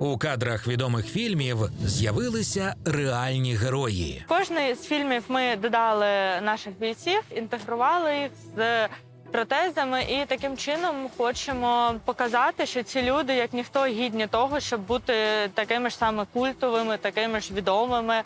У кадрах відомих фільмів з'явилися реальні герої. Кожний з фільмів ми додали наших бійців, інтегрували їх з протезами, і таким чином хочемо показати, що ці люди, як ніхто, гідні того, щоб бути такими ж саме культовими, такими ж відомими,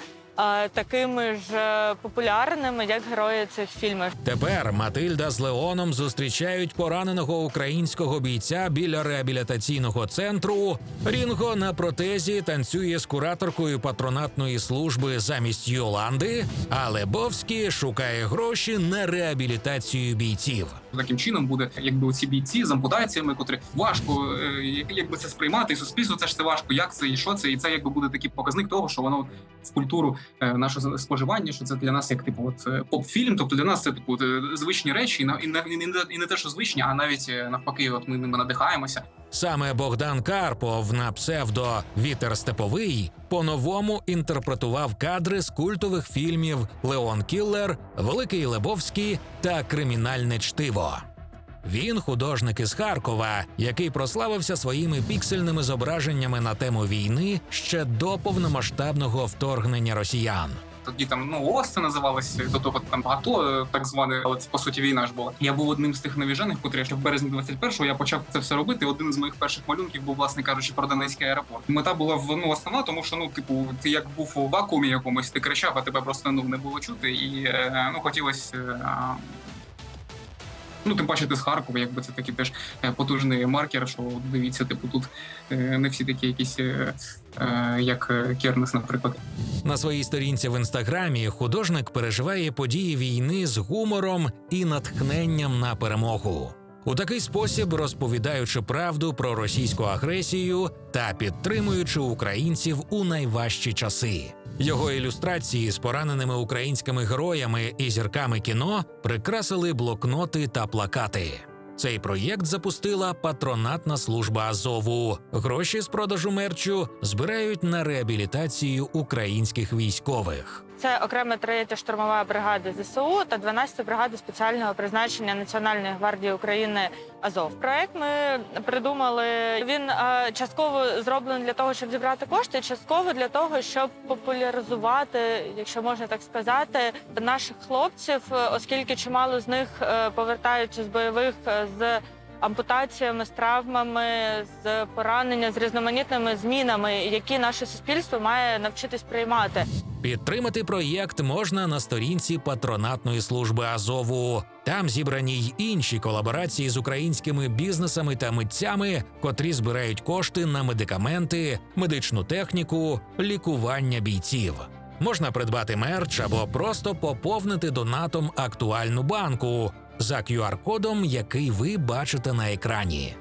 такими ж е, популярними, як герої цих фільмів. Тепер Матильда з Леоном зустрічають пораненого українського бійця біля реабілітаційного центру. Рінго на протезі танцює з кураторкою патронатної служби замість Йоланди, а Лебовський шукає гроші на реабілітацію бійців. Таким чином буде, якби оці бійці з ампутаціями, котрі важко, е, якби це сприймати, і суспільство це ж це важко. Як це і що це? І це якби буде такий показник того, що воно в культуру е, нашого споживання, що це для нас як типу от е, поп-фільм. Тобто для нас це типу звичні речі, і не, і не, і не те, що звичні, а навіть навпаки, от ми ними надихаємося. Саме Богдан Карпов на псевдо Вітер Степовий по-новому інтерпретував кадри з культових фільмів Леон Кіллер, Великий Лебовський та Кримінальне чтиво. Він художник із Харкова, який прославився своїми піксельними зображеннями на тему війни ще до повномасштабного вторгнення росіян. Тоді там ну ООС це називалося, до того там АТО, е, так зване, але це по суті війна ж була. Я був одним з тих навіжених, котрі ще в березні 21-го я почав це все робити. Один з моїх перших малюнків був, власне кажучи, про Донецький аеропорт. Мета була в ну основна, тому що ну, типу, ти як був у вакуумі якомусь, ти кричав, а тебе просто ну не було чути, і е, ну хотілося. Ну, тим паче ти з Харкова, якби це такий теж е, потужний маркер, що дивіться, типу, тут е, не всі такі якісь, е, як Кернес, наприклад. На своїй сторінці в інстаграмі художник переживає події війни з гумором і натхненням на перемогу. У такий спосіб розповідаючи правду про російську агресію та підтримуючи українців у найважчі часи. Його ілюстрації з пораненими українськими героями і зірками кіно прикрасили блокноти та плакати. Цей проєкт запустила патронатна служба Азову. Гроші з продажу мерчу збирають на реабілітацію українських військових. Це окрема третя штурмова бригада ЗСУ та 12 бригада спеціального призначення Національної гвардії України Азов. Проект ми придумали. Він е, частково зроблений для того, щоб зібрати кошти, частково для того, щоб популяризувати, якщо можна так сказати, наших хлопців, е, оскільки чимало з них е, повертаються з бойових з. Ампутаціями, з травмами, з поранення, з різноманітними змінами, які наше суспільство має навчитись приймати. Підтримати проєкт можна на сторінці патронатної служби Азову. Там зібрані й інші колаборації з українськими бізнесами та митцями, котрі збирають кошти на медикаменти, медичну техніку, лікування бійців. Можна придбати мерч або просто поповнити донатом актуальну банку за QR-кодом, який ви бачите на екрані.